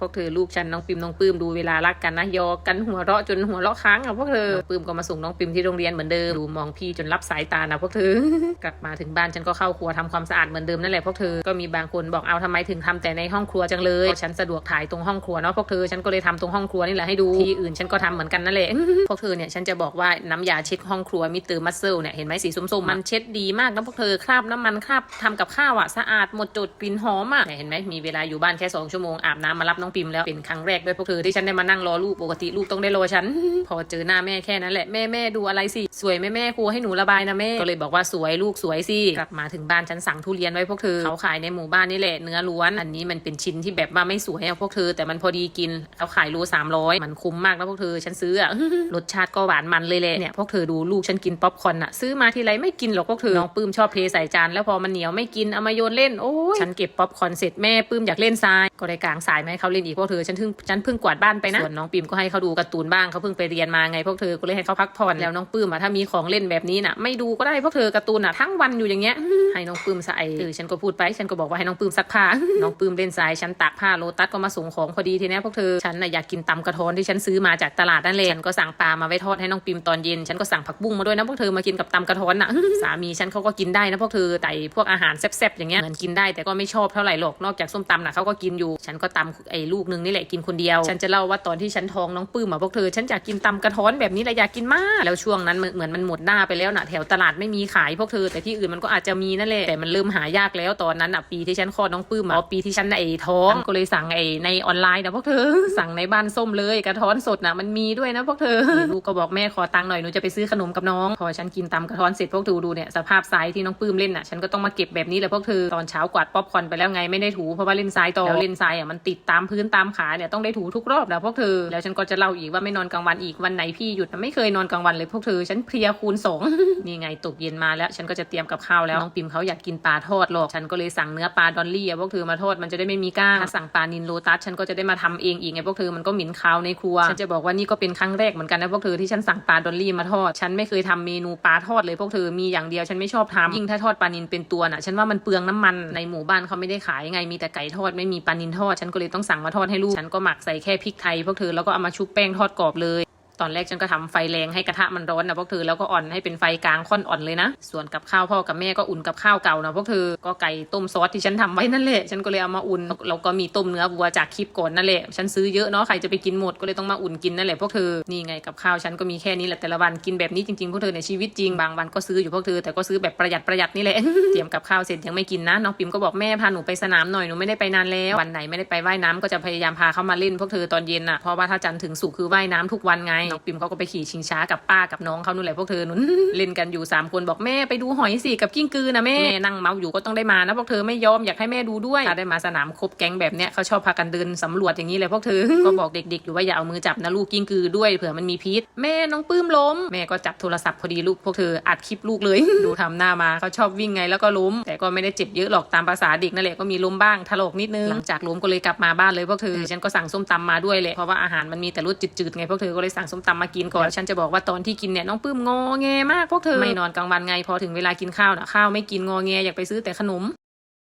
พวกเธอลูกฉันน้องปิมน้องปื้มดูเวลารักกันนะยอกกันหัวเราะจนหัวเราะค้างอะพวกเธอน้องปื้มก็มาส่งน้องปิมที่โรงเรียนเหมือนเดิมดูมองพี่จนรับสายตานะพวกเธอ กลับมาถึงบ้านฉันก็เข้าครัวทำความสะอาดเหมือนเดิมนั่นแหละพวกเธอก็มีบางคนบอกเอาทำไมถึงทำแต่ในห้องครัวจังเลยก็ฉันสะดวกถ่ายตรงห้องครัวเนาะพวกเธอฉันก็เลยทำตรงห้องครัวนี่แหละให้ดูที่อื่นฉันก็ทำเหมือนกันนั่นแหละพวกเธอเนี่ยฉันจะบอกว่าน้ำยาเช็ดห้องครัวมิสเตอร์มัสเซลเนี่ยเห็นไหมสีส้มๆมันเช็ดดีมากนะพวกเธอคราบน้ำมันคราบทำกับข้าวอะสะอาดหมดจดกลิ่นหอมอะเนี่ยเห็นไหมมีเวลาอยู่บ้านแค่สองชั่วโมงอาบน้ำมารับน้องปิมแล้วเป็นครั้งแรกด้วยพวกเธอที่ฉันได้มานั่งรอลูกปกติลูกต้องได้รอฉัน พอเจอหน้าแม่แค่นั้นแหละแม่แม่ดูอะไรสิสวยไหมแม่ครูให้หนูระบายนะแม่ก็เลยบอกว่าสวยลูกสวยสิกลับมาถึงบ้านฉันสั่งทุเรียนไว้พวกเธอเขาขายในหมู่บ้านนี่แหละเนื้อล้วนอันนี้มันเป็นชิ้นที่แบบว่าไม่สวยอะพวกเธอ แต่มันพอดีกินเขาขายโลสามร้อยมันคุ้มมากนะพวกเธอฉันซื้ออะรสชาติก็หวานมันเลยแหละเนี่ยพวกเธอดูลูกฉันกินป๊อปคอร์นอะซื้อมาทีไรไม่กินหรอกพวกเธอน้องปื้มชอบเทใส่จานแล้วพอมันเหนียวไม่กินเอามาโยนเล่นโอ้ยฉันเก็บป๊อปคอร์นเสร็จแม่ปื้มอยากเล่นทรายก็ได้กางสายมาให้เขาเลนอีกพวกเธอฉันเพิ่งฉันเพิ่งกวาดบ้านไปนะส่วนน้องปิมก็ให้เขาดูการ์ตูนบ้างเขาเพิ่งไปเรียนมาไงพวกเธอก็เลยให้เขาพักผ่อนแล้วน้องปื้มอะถ้ามีของเล่นแบบนี้น่ะ ไม่ดูก็ได้พวกเธอการ์ตูนอะทั้งวันอยู่อย่างเงี้ยให้น้องปื้มใส่เออฉันก็พูดไปฉันก็บอกว่าให้น้องปื้มซักผ้าน้องปื้มเล่นทรายฉันตากผ้าโลตัสก็มาส่งของพอดีทีนี้พวกเธอฉันน่ะอยากกินตำกระท้อนที่ฉันซื้อมาจากตลาดนั่นแหละฉันก็สั่งปลามาไว้ทอดให้น้องปิมตอนเย็นฉันก็สั่งผักบุ้งมาด้วยนะพวกเธอมากินกับตำกระท้อนน่ะสามีฉันเขาก็กินได้นะพวกเธอแต่พวกอาหารแซ่บๆอย่างเงี้ยเหมือนกินได้แต่ก็ไม่ชอบเท่าไหร่หรอกนอกจากส้มตำน่ะเขาก็กินอยู่ ฉันก็ตำไอ้ลูกนึงนี่แหละกินคนเดียว ฉันจะเล่าว่าตอนที่ฉันท้องน้องปื้มอะพวกเธอฉันอยากกินตำกระท้อนแบบนี้แหละอยากกินมากแล้วช่วงนั้นเหมือนมันหมดหน้าไปแล้วน่ะแถวตลาดไม่มีขายพวกเธอแต่ที่อื่นมันก็อาจจะมีนั่นแหละแต่มันเริ่มหายากแล้วตอนนั้นอะปีที่ฉันคลอดน้องปื้มอะปีที่ฉันไอ้ท้องก็เลยสั่งไอ้ในออนไลน์นะพวกเธอสั่งในบ้านส้มเลยกระท้อนสดน่ะมันมีด้วยนะพวกเธอลูกก็บอกแม่ขอตังค์หน่อยหนูจะไปซื้อขนมกับน้อง พอฉันกินตำกระท้อนเสร็จพวกเธอดูเนี่ยสภาพทรายที่น้องปื้มเล่นน่ะฉันก็ต้องมาเก็บแบบนี้แหละพวกเธอตอนเช้ากวาดป๊อปคอนไปแล้วไงไม่ได้ถูเพราะว่าเล่นทรายต่อแล้วเล่นทรายอะมันติดตามพื้นตามขาเนี่ยต้องได้ถูทุกรอบนะพวกเธอ แล้วฉันก็จะเล่าอีกว่าไม่นอนกลางวันอีกวันไหนพี่หยุดไม่เคยนอนกลางวันเลยพวกเธอฉันเพลียคูณสองนี่ไงตกเย็นมาแล้ว ฉันก็จะเตรียมกับข้าวแล้วน้องปิมเขาอยากกินปลาทอดหรอกฉันก็เลยสั่งเนื้อปลาดอลลี่อะพวกเธอมาทอดมันจะได้ไม่มีก้างถ้าสั่งปลานินโลตัสฉันก็จะได้มาทำเองอีกไงพวกเธอมันก็หมิ่นคาวในครัวฉันจะบอกว่านี่ก็เป็นครั้งแรกเหมือนกันนะพวกเธอที่ฉันสั่งปลาดอลลี่มาทอด ฉันไม่เคยทำเมนูปลาทอดเลยพวกเธอมีอย่างเดียวฉันไม่ชอบทำยิ่งถ้าทอดปลานินเป็นตัวน่ะ ฉันว่ามันเปลืองน้ำมันในหมู่บ้านเขาไม่ได้ขายไงมีแต่ไก่ทอดไม่มีปลานินทอดฉันก็เลยต้องสั่งมาทอดให้ลูก ฉันก็หมักใส่แค่พริกไทยพวกเธอแล้วก็เอามาชุบแป้งทอดกรอบเลย ตอนแรกฉันก็ทำไฟแรงให้กระทะมันร้อนนะพวกเธอแล้วก็อ่อนให้เป็นไฟกลางค่อนอ่อนเลยนะ ส่วนกับข้าวพ่อกับแม่ก็อุ่นกับข้าวเก่านะพวกเธอก็ไก่ต้มซอสที่ฉันทำไว้นั่นแหละฉันก็เลยเอามาอุ่นแล้วก็มีต้มเนื้อวัวจากคลิปก่อนนั่นแหละฉันซื้อเยอะเนาะใครจะไปกินหมดก็เลยต้องมาอุ่นกินนั่นแหละพวกเธอนี่ไงกับข้าวฉันก็มีแค่นี้แหละแต่ละวันกินแบบนี้จริงๆพวกเธอในชีวิตจริงบางวันก็ซื้ออยู่พวกเธอแต่ก็ซื้อแบบประหยัดประหยัดนี่แหละเตรียมกับข้าวเสร็จยังไม่กินนะน้องปิมก็บอกแม่พาหนูไปสนามหน่อยหนูไม่ได้ไปนานแล้ววันไหนไม่ได้ไปว่ายน้ำก็จะพยายามพาเขามาเล่นพวกเธอตอนเย็นน่ะเพราะว่าถ้าจันทร์ถึงศุกคือว่ายน้ำทุกวันไงน้องปิมเขาก็ไปขี่ชิงช้ากับป้ากับน้องเขานู่นแหละพวกเธอนุ่นเล่นกันอยู่สามคนบอกแม่ไปดูหอยสิกับกิ้งกือนะแม่แม่นั่งเมาอยู่ก็ต้องได้มานะพวกเธอไม่ยอมอยากให้แม่ดูด้วยถ้าได้มาสนามครบแก๊งแบบเนี้ยเขาชอบพากันเดินสำรวจอย่างนี้เลยพวกเธอก็บอกเด็กๆอยู่ว่าอย่าเอามือจับนะลูกกิ้งกือด้วยเผื่อมันมีพิษแม่น้องปื้มล้ม แม่ก็จับโทรศัพท์พอดีลูกพวกเธออัดคลิปลูกเลย ดูทำหน้ามาเขาชอบวิ่งไงแล้วก็ล้ม แต่ก็ไม่ได้เจ็บเยอะหรอกตามภาษาเด็กนั่นแหละก็มีล้มบ้างถลอกนิดนึงหลังจากล้มก็เลยกลับมาบ้านเลยพวกเธอฉันก็สั่งส้มตำมาด้วยแหละเพราะว่าอาหารมันมีแต่รสจืดๆไงพวกเธอก็เลยสั่งส้มตำมากินก่อนแล้วฉันจะบอกว่าตอนที่กินเนี่ยน้องปื้มงอแงมากพวกเธอไม่นอนกลางวันไงพอถึงเวลากินข้าวนะข้าวไม่กินงอแงอยากไปซื้อแต่ขนม